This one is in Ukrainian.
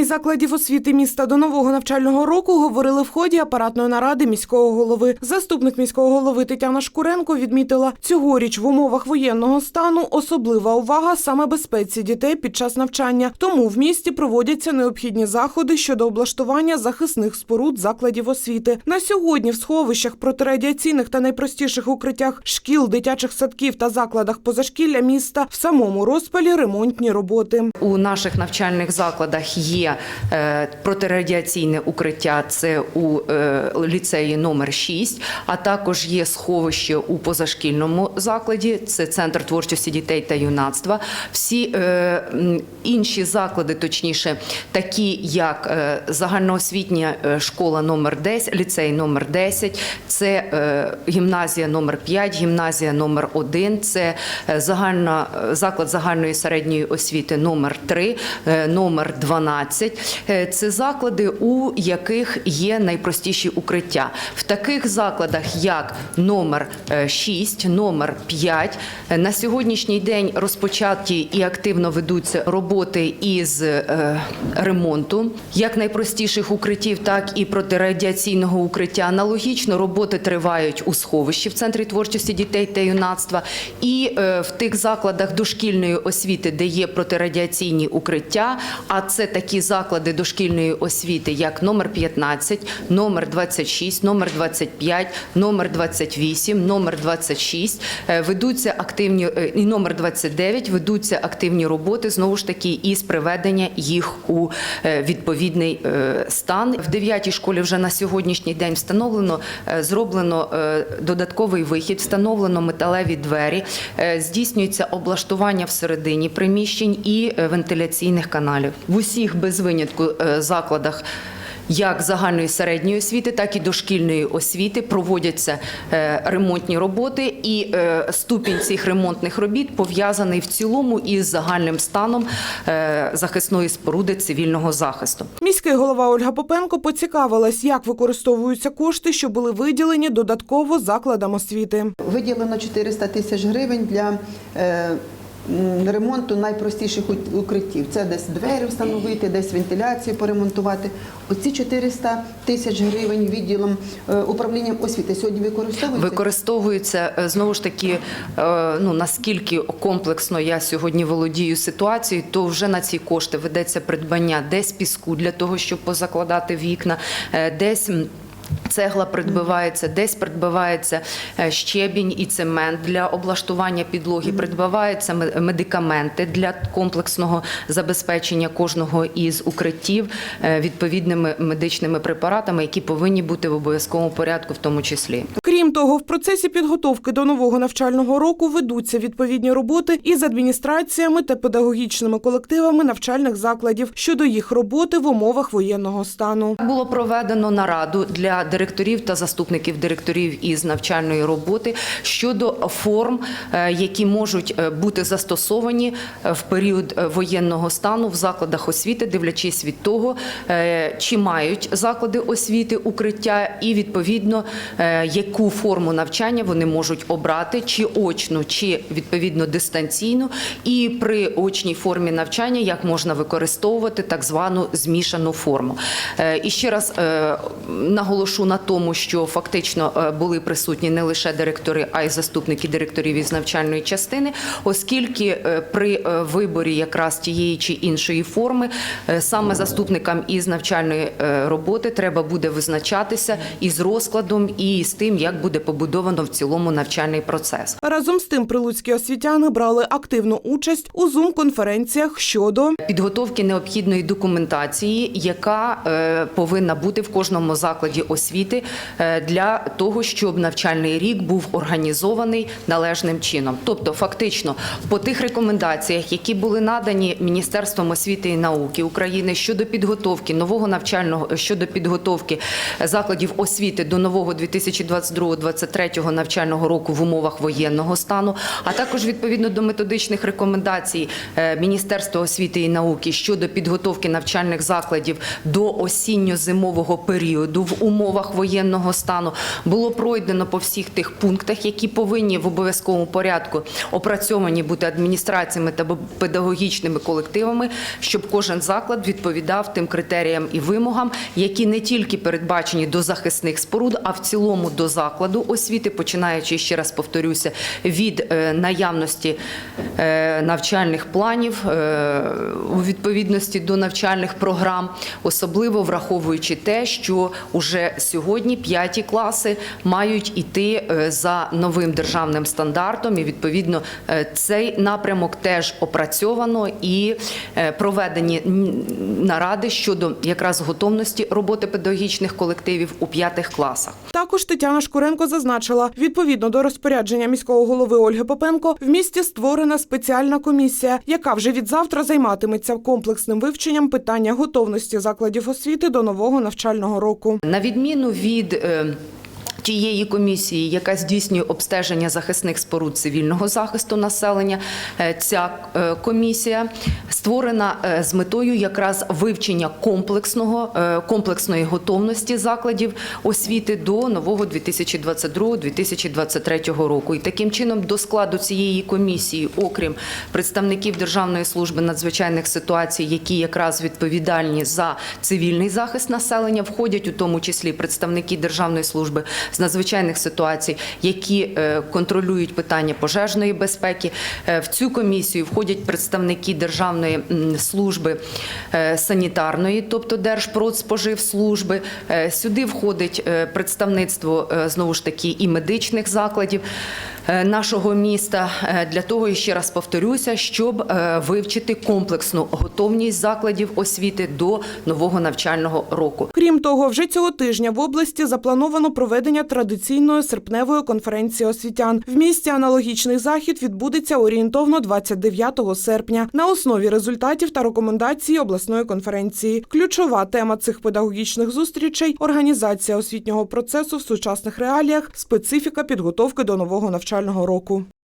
готовність закладів освіти міста до нового навчального року говорили в ході апаратної наради міського голови. Заступник міського голови Тетяна Шкуренко відмітила, цьогоріч в умовах воєнного стану особлива увага саме безпеці дітей під час навчання. Тому в місті проводяться необхідні заходи щодо облаштування захисних споруд закладів освіти. На сьогодні в сховищах протирадіаційних та найпростіших укриттях шкіл, дитячих садків та закладах позашкілля міста в самому розпалі ремонтні роботи. У наших навчальних закладах є е, протирадіаційне укриття. Це у е, ліцеї номер 6, а також є сховище у позашкільному закладі. Це центр творчості дітей та юнацтва. Всі е, інші заклади, точніше, такі як загальноосвітня школа номер 10, ліцей номер 10, це гімназія номер 5, гімназія номер 1, це загальна заклад загальної середньої освіти номер 3, е, номер 12. Е, Це заклади, у яких є найпростіші укриття. В таких закладах, як номер е, 6, номер 5, е, на сьогоднішній день розпочаті і активно ведуться роботи із е, ремонту як найпростіших укриттів, так і протирадіаційного укриття. Аналогічно роботи тривають у сховищі в центрі творчості дітей та юнацтва і е, в тих закладах дошкільної освіти, де є протирадіаційні укриття. А це такі заклади дошкільної освіти, як номер 15, номер 26, номер 25, номер 28, номер 26. Е, Ведуться активні е, і номер 29 ведуться активні роботи знову ж таки із приведення їх у е, відповідний стан. В 9 школі вже на сьогоднішній день встановлено зроблено додатковий вихід, встановлено металеві двері, здійснюється облаштування всередині приміщень і вентиляційних каналів в усіх без винятку е, закладах. Як загальної середньої освіти, так і дошкільної освіти проводяться е, ремонтні роботи, і е, ступінь цих ремонтних робіт пов'язаний в цілому із загальним станом захисної споруди цивільного захисту. Міський голова Ольга Попенко поцікавилась, як використовуються кошти, що були виділені додатково закладам освіти. Виділено 400 тисяч гривень для ремонту найпростіших укриттів. Це десь двері встановити, десь вентиляцію поремонтувати. Оці 400 тисяч гривень відділом е, управлінням освіти сьогодні використовуються? Використовується е, знову ж таки, е, ну наскільки комплексно я сьогодні володію ситуацією, то вже на ці кошти ведеться придбання десь піску для того, щоб позакладати вікна, десь. Цегла придбивається, десь придбивається е, щебінь і цемент для облаштування підлоги, придбиваються ме- медикаменти для комплексного забезпечення кожного із укриттів е, відповідними медичними препаратами, які повинні бути в обов'язковому порядку, в тому числі. Крім того, в процесі підготовки до нового навчального року ведуться відповідні роботи із адміністраціями та педагогічними колективами навчальних закладів щодо їх роботи в умовах воєнного стану. Було проведено нараду для директорів та заступників директорів із навчальної роботи щодо форм, е, які можуть е, бути застосовані е, в період воєнного стану в закладах освіти, дивлячись від того, чи мають заклади освіти укриття, і відповідно яку форму навчання вони можуть обрати, чи очну, чи відповідно дистанційну, і при очній формі навчання як можна використовувати так звану змішану форму. І ще раз е, наголошу на тому, що фактично е, були присутні не лише директори, а й заступники директорів із навчальної частини, оскільки е, при е, виборі якраз тієї чи іншої форми саме заступникам із навчальної роботи треба буде визначатися із розкладом і з тим, як буде побудовано в цілому навчальний процес. Разом з тим, прилуцькі освітяни брали активну участь у зум-конференціях щодо підготовки необхідної документації, яка повинна бути в кожному закладі освіти е, для того, щоб навчальний рік був організований належним чином. Тобто, фактично, по тих рекомендаціях, які були надані Міністерством освіти і науки України щодо підготовки нового навчального щодо підготовки закладів освіти до нового 2022-2023 навчального року в умовах воєнного стану, а також відповідно до методичних рекомендацій е, Міністерства освіти і науки щодо підготовки навчальних закладів до осінньо-зимового періоду в умовах умовах воєнного стану. Було пройдено по всіх тих пунктах, які повинні в обов'язковому порядку опрацьовані бути адміністраціями та педагогічними колективами, щоб кожен заклад відповідав тим критеріям і вимогам, які не тільки передбачені до захисних споруд, а в цілому до закладу освіти, починаючи ще раз повторюся, від е, наявності е, навчальних планів е, у відповідності до навчальних програм, особливо враховуючи те, що уже сьогодні п'яті класи мають іти е, за новим державним стандартом, і відповідно е, цей напрямок теж опрацьовано і е, проведені наради щодо якраз готовності роботи педагогічних колективів у п'ятих класах. Також Тетяна Шкуренко зазначила, відповідно до розпорядження міського голови Ольги Попенко, в місті створена спеціальна комісія, яка вже від завтра займатиметься комплексним вивченням питання готовності закладів освіти до нового навчального року. На відміну від е, Тієї комісії, яка здійснює обстеження захисних споруд цивільного захисту населення, е, ця е, комісія створена е, з метою якраз вивчення комплексного комплексної готовності закладів освіти до нового 2022-2023 року. І таким чином до складу цієї комісії, окрім представників Державної служби надзвичайних ситуацій, які якраз відповідальні за цивільний захист населення, входять у тому числі представники Державної служби з надзвичайних ситуацій, які е, контролюють питання пожежної безпеки. Е, В цю комісію входять представники Державної служби е, санітарної, тобто Держпродспоживслужби. Сюди входить представництво знову ж таки і медичних закладів нашого міста е, для того, і ще раз повторюся, щоб е, вивчити комплексну готовність закладів освіти до нового навчального року. Крім того, вже цього тижня в області заплановано проведення традиційної серпневої конференції освітян. В місті аналогічний захід відбудеться орієнтовно 29 серпня на основі результатів та рекомендацій обласної конференції. Ключова тема цих педагогічних зустрічей організація освітнього процесу в сучасних реаліях, специфіка підготовки до нового навчального року.